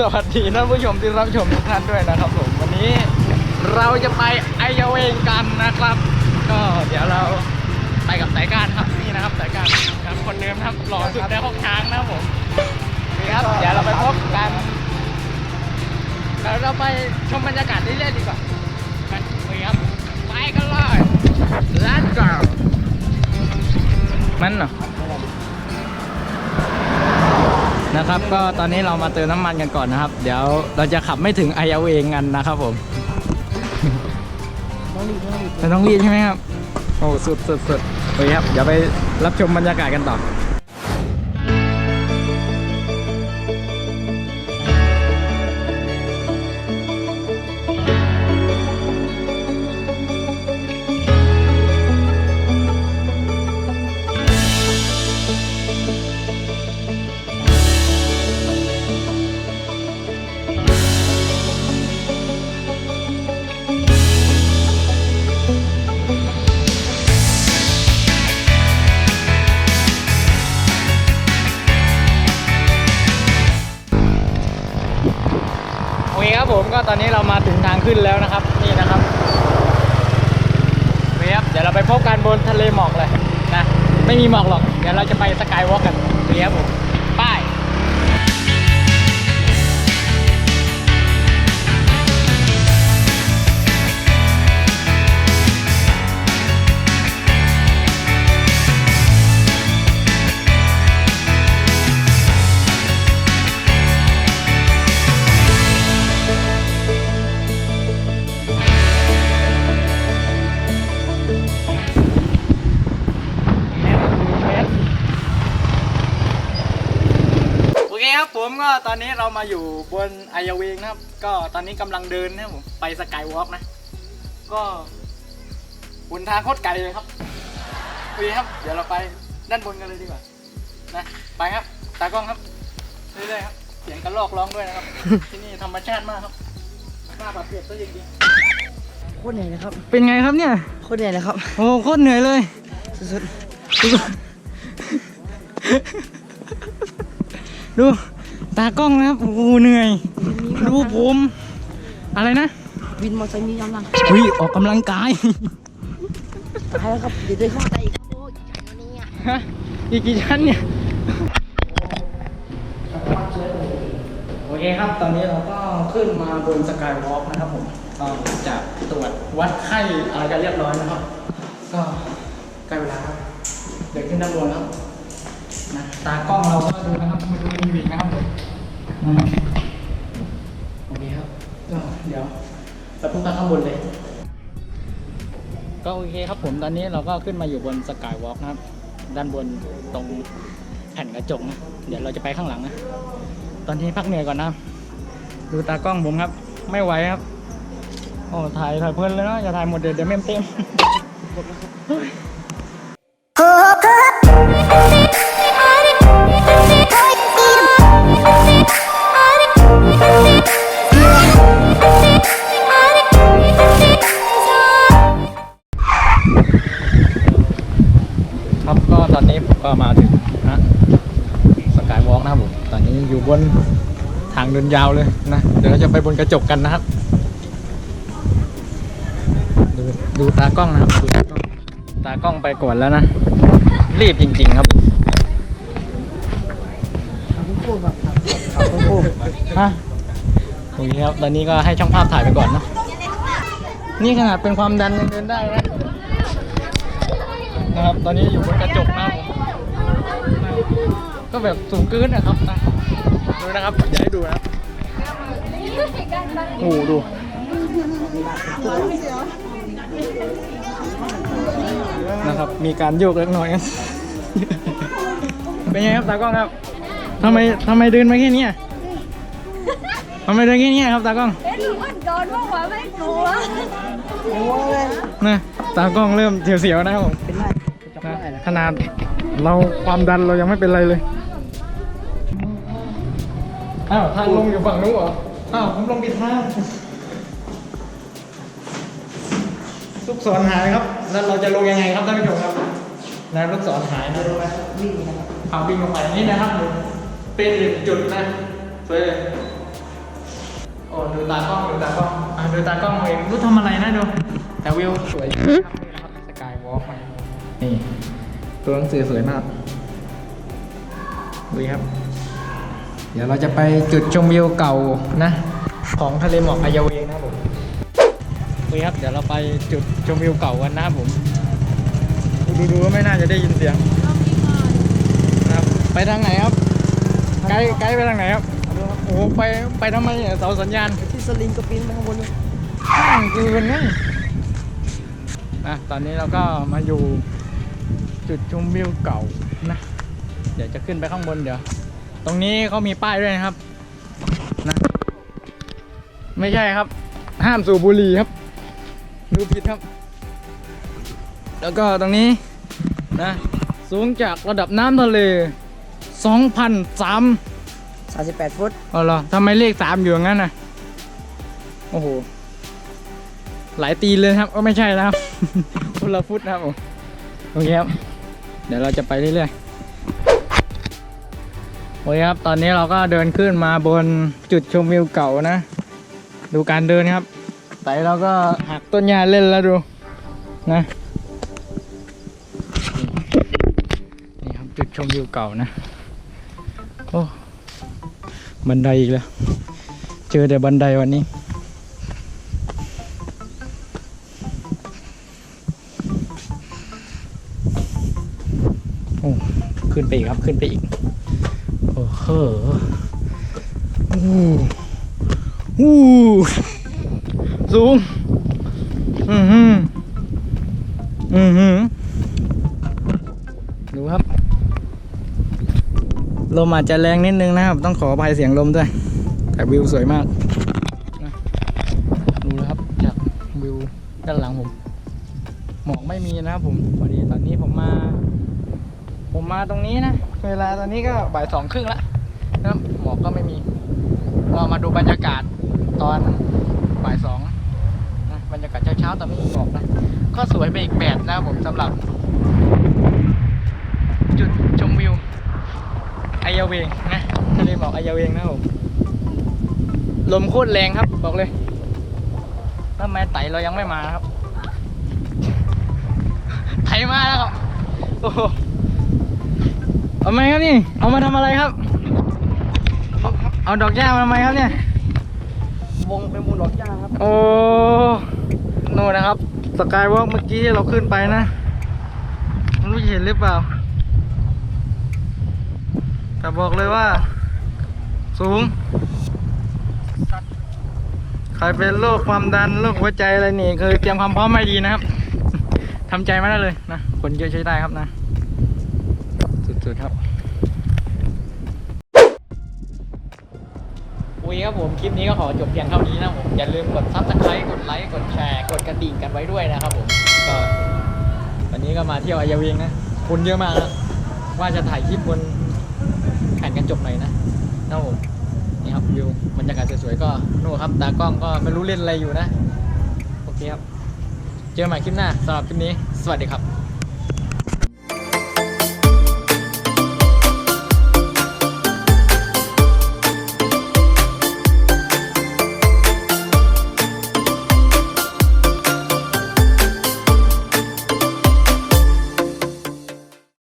สวัสดีท่านผู้ชมที่รับชมทุกท่านด้วยนะครับผมวันนี้เราจะไปไอเยาเวงกันนะครับ ก็เดี๋ยวเราไปกับสายการครับนี่นะครับสายการครับคนเดิมครับหล่อสุดในห้องช้างนะครับผมนี่ครับเดี๋ยวเราไปพบกันแล้วเราไปชมบรรยากาศเรื่อยๆดีกว่ากันนี่ครับไปกันเลย Let's go มันเหรอ นะครับ ก็ตอนนี้เรามาเติมน้ำมันกันก่อนนะครับ เดี๋ยวเราจะขับไม่ถึงไอเอาเองกันนะครับผมแต่ต้องรีบใช่ไหมครับ โอ้สุดสุดสุดโอเคครับ เดี๋ยวไปรับชมบรรยากาศกันต่อโอ ตอนนี้เรามาถึงทางขึ้นแล้วนะครับ นี่นะครับเคครับเดี๋ยวเราไปพบกันบนทะเลหมอกเลยนะ ไม่มีหมอกหรอก เดี๋ยวเราจะไปสกายวอล์กกันเคครับผมป้าย คครับผมก็ตอนนี้เรามาอยู่บนไอเยาเวงนะครับ ก็ตอนนี้กำลังเดินนะครับผมไปสกายวอล์กนะ ก็บนทางโคตรไกลเลยครับโอเคครับ เดี๋ยวเราไปด้านบนกันเลยดีกว่านะไปครับ ตากล้องครับเรื่อยๆครับเสียงกระรอกร้องด้วยนะครับ ที่นี่ธรรมชาติมากครับมากกว่าเปรียบตัวจริงโคตรเหนื่อยเลยครับๆเป็นไงครับเนี่ยโคตรเหนื่อยเลยครับ โอ้โคตรเหนื่อยเลย สุดดู ตากล้องนะครับ โอ้โหเหนื่อย ดูผม อะไรนะๆวินมอเตอร์ไซค์มีกำลังวิออกกำลังกาย ตายแล้วครับเดี๋ยวเดินเข้ามาได้อีกโอ้ยฉันวันนี้อะฮะ อีกกี่ชั้นเนี่ย โอเคครับ ตอนนี้เราก็ขึ้นมาบนสกายวอล์กนะครับผมก็จะตรวจวัดไข้อะไรกันเรียบร้อยนะครับ ก็ใกล้เวลาครับ เดินขึ้นด้านบนแล้วนะ ตากล้องเราก็ดูนะครับ ไม่ดูมีวิกนะครับผมอืม โอเคครับก็เดี๋ยวเราพุ่งไปข้างบนเลย ก็โอเคครับผมตอนนี้เราก็ขึ้นมาอยู่บนสกายวอล์กนะครับ ด้านบนตรงแผ่นกระจกนะ เดี๋ยวเราจะไปข้างหลังนะ ตอนนี้พักเหนื่อยก่อนนะ ดูตากล้องผมครับ ไม่ไหวครับโอ้ถ่ายถ่ายเพลินเลยเนาะอย่าถ่ายหมดเดี๋ยวเดี๋ยวเมมเต็มครับ อนนี้ผมก็มาถึงนะสกายวอล์กนะครับผมตอนนี้อยู่บนทางเดินยาวเลยนะ เดี๋ยวเราจะไปบนกระจกกันนะครับ ดูดูตากล้องนะครับดูตากล้องตากล้องไปก่อนแล้วนะ รีบจริง ๆ ครับพูดแบบครับพูดฮะโอเคครับตอนนี้ก็ให้ช่างภาพถ่ายไปก่อนเนาะนี่ขนาดเป็นความดันยังเดินได้นะนะครับ ตอนนี้อยู่บนกระจกนะ ก็แบบสูงเกินนะครับนะดูนะครับเดี๋ยวให้ดูนะครับโอ้โหดูนะครับ มีการโยกเล็กน้อย เป็นไงครับตากล้องครับทำไมทำไมเดินมาแค่เนี้ยทำไมเดินแค่เนี้ยครับตากล้องเอ๊ะหนูมันโดนว่าหัวไม่กลัวโอ้ยนะตากล้องเริ่มเสียวๆนะครับผมเป็นไรจะนะได้เหรอขนาด เราความดันเรายังไม่เป็นไรเลย อ้าวทางลงอยู่ฝั่งนู้นเหรอ อ้าวผมลงผิดทางลูกศรหายครับ แล้วเราจะลงยังไงครับท่านผู้ชมครับแล้วลูกศรหายนะวิ่งนะครับเอาวิ่งลงไปนี่นะครับผมเป็นหนึ่งจุดนะสวยเลยดูตากล้องดูตากล้องอะดูตากล้องเองรู้ทำอะไรนะดูแต่วิวสวยครับนี่นะครับสกายวอล์กนี่ ตัวหนังสือสวยมากดูครับ เดี๋ยวเราจะไปจุดชมวิวเก่านะ ของทะเลหมอกอายาเวงนะครับผมดูครับ เดี๋ยวเราไปจุดชมวิวเก่ากันนะครับผม ดูดูๆก็ไม่น่าจะได้ยินเสียงนะครับ ไปทางไหนครับ ไกด์ไกด์ไปทางไหนครับ โอ้โหไปไปทำไมเนี่ยเสาสัญญาณ ที่สลิงก็ปีนมาข้างบนเลยข้างคืนนี่นะตอนนี้เราก็มาอยู่ จุดชมวิวเก่านะ เดี๋ยวจะขึ้นไปข้างบนเดี๋ยว ตรงนี้เขามีป้ายด้วยนะครับนะไม่ใช่ครับ ห้ามสูบบุหรี่ครับ ดูผิดครับ แล้วก็ตรงนี้นะ สูงจากระดับน้ำทะเล2,003สามสิบแปดฟุตอ๋อเหรอทำไมเลขสามอยู่อย่างนั้นน่ะ โอ้โห หลายตีนเลยนะครับ ก็ไม่ใช่นะครับ คนละฟุตนะครับผมโอเคครับ เดี๋ยวเราจะไปเรื่อยๆ โอเคครับ ตอนนี้เราก็เดินขึ้นมาบนจุดชมวิวเก่านะ ดูการเดินครับไต่เราก็หักต้นหญ้าเล่นแล้วดูนะนี่ครับจุดชมวิวเก่านะ โอ้ บันไดอีกแล้ว เจอแต่บันไดวันนี้ ขึ้นไปอีกครับ ขึ้นไปอีก โอ้โหอู้อู้สูง อือหือ อือหือ ดูครับ ลมอาจจะแรงนิดนึงนะครับ ต้องขออภัยเสียงลมด้วย แต่วิวสวยมาก ดูนะครับ จากวิวด้านหลังผม หมอกไม่มีนะครับผมพอดีตอนนี้ผมมา มาตรงนี้นะ เวลาตอนนี้ก็บ่ายสองครึ่งแล้วนะหมอกก็ไม่มีก็มาดูบรรยากาศตอนบ่ายสองนะบรรยากาศเช้าๆแต่ไม่มีหมอกนะ ก็สวยไปอีกแบบนะผมสำหรับ จุดชมวิวไอยาเวงนะทะเลหมอกไอยาเวงนะผมลมโคตรแรงครับ บอกเลยถ้าแม่ไตเรายังไม่มาครับ ไถมาแล้วครับ โอ้ โหเอาไหมครับนี่ เอามาทำอะไรครับเอาเอาดอกหญ้ามาทำไมครับเนี่ยวงเป็นมูลดอกหญ้าครับ โอ้นู่นนะครับ สกายวอล์กเมื่อกี้ที่เราขึ้นไปนะไมันรู้จะเห็นหรือเปล่า แต่บอกเลยว่า สูง ใครเป็นโรคความดันโรคหัวใจอะไรนี่คือเตรียมความพร้อมไม่ดีนะครับทำใจไม่ได้เลยนะ คนเยอะใช้ได้ครับนะ สุดๆครับอุ้ยครับผม คลิปนี้ก็ขอจบเพียงเท่านี้นะผม อย่าลืมกดซับสไครต์กดไลค์ กดแชร์ กดกระดิ่งกันไว้ด้วยนะครับผม ก็วันนี้ก็มาเที่ยวอายาเวงนะ คนเยอะมากนะว่าจะถ่ายคลิปบนแผ่นกันจบหน่อยนะนะผมนี่ครับวิวบรรยากาศสวยๆก็นู่นครับ ตากล้องก็ไม่รู้เล่นอะไรอยู่นะ โอเคครับ เจอใหม่คลิปหน้าสำหรับคลิปนี้ สวัสดีครับ